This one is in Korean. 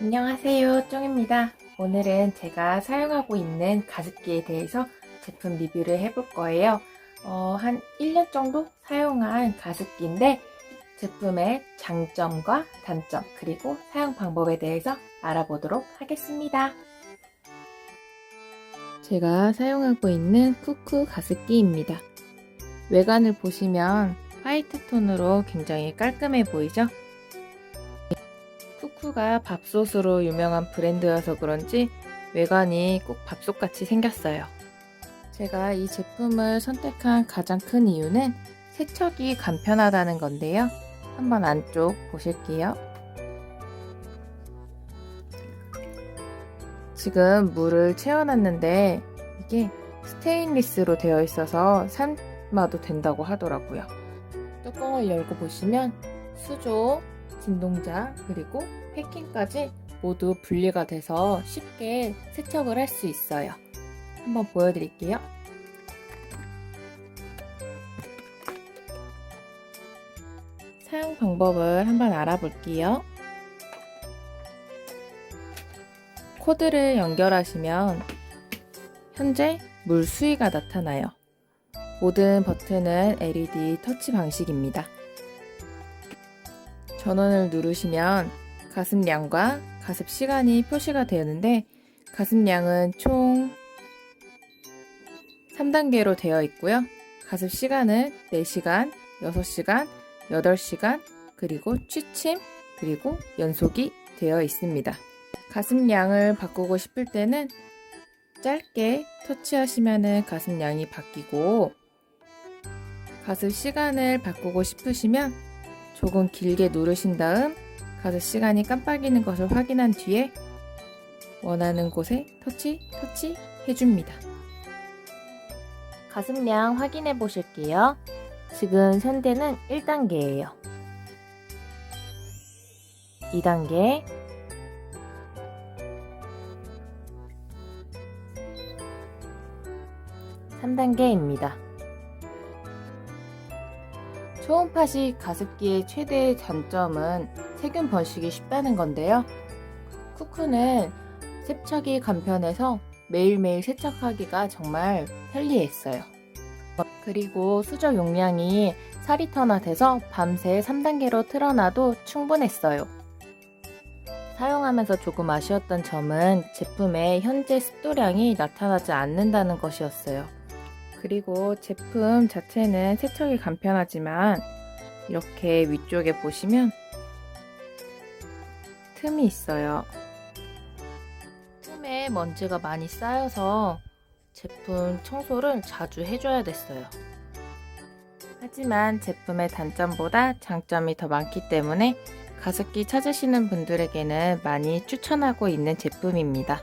안녕하세요, 쫑입니다. 오늘은 제가 사용하고 있는 가습기에 대해서 제품 리뷰를 해볼 거예요. 어, 한 1년 정도 사용한 가습기인데 제품의 장점과 단점 그리고 사용 방법에 대해서 알아보도록 하겠습니다. 제가 사용하고 있는 쿠쿠 가습기입니다. 외관을 보시면 화이트 톤으로 굉장히 깔끔해 보이죠? 쿠쿠가 밥솥으로 유명한 브랜드여서 그런지 외관이 꼭 밥솥같이 생겼어요. 제가 이 제품을 선택한 가장 큰 이유는 세척이 간편하다는 건데요. 한번 안쪽 보실게요. 지금 물을 채워놨는데 이게 스테인리스로 되어 있어서 삶아도 된다고 하더라고요. 뚜껑을 열고 보시면 수조, 진동자, 그리고 패킹까지 모두 분리가 돼서 쉽게 세척을 할 수 있어요. 한번 보여드릴게요. 사용 방법을 한번 알아볼게요. 코드를 연결하시면 현재 물 수위가 나타나요. 모든 버튼은 LED 터치 방식입니다. 전원을 누르시면 가습량과 가습 시간이 표시가 되는데 가습량은 총 3단계로 되어 있고요. 가습 시간은 4시간, 6시간, 8시간, 그리고 취침, 그리고 연속이 되어 있습니다. 가습량을 바꾸고 싶을 때는 짧게 터치하시면 가습량이 바뀌고 가습 시간을 바꾸고 싶으시면 조금 길게 누르신 다음 가습 시간이 깜빡이는 것을 확인한 뒤에 원하는 곳에 터치, 터치 해줍니다. 가습량 확인해 보실게요. 지금 현대는 1단계예요. 2단계, 3단계입니다. 초음파식 가습기의 최대 단점은 세균 번식이 쉽다는 건데요. 쿠쿠는 세척이 간편해서 매일매일 세척하기가 정말 편리했어요. 그리고 수저 용량이 4리터나 돼서 밤새 3단계로 틀어놔도 충분했어요. 사용하면서 조금 아쉬웠던 점은 제품의 현재 습도량이 나타나지 않는다는 것이었어요. 그리고 제품 자체는 세척이 간편하지만 이렇게 위쪽에 보시면 틈이 있어요. 틈에 먼지가 많이 쌓여서 제품 청소를 자주 해줘야 됐어요. 하지만 제품의 단점보다 장점이 더 많기 때문에 가습기 찾으시는 분들에게는 많이 추천하고 있는 제품입니다.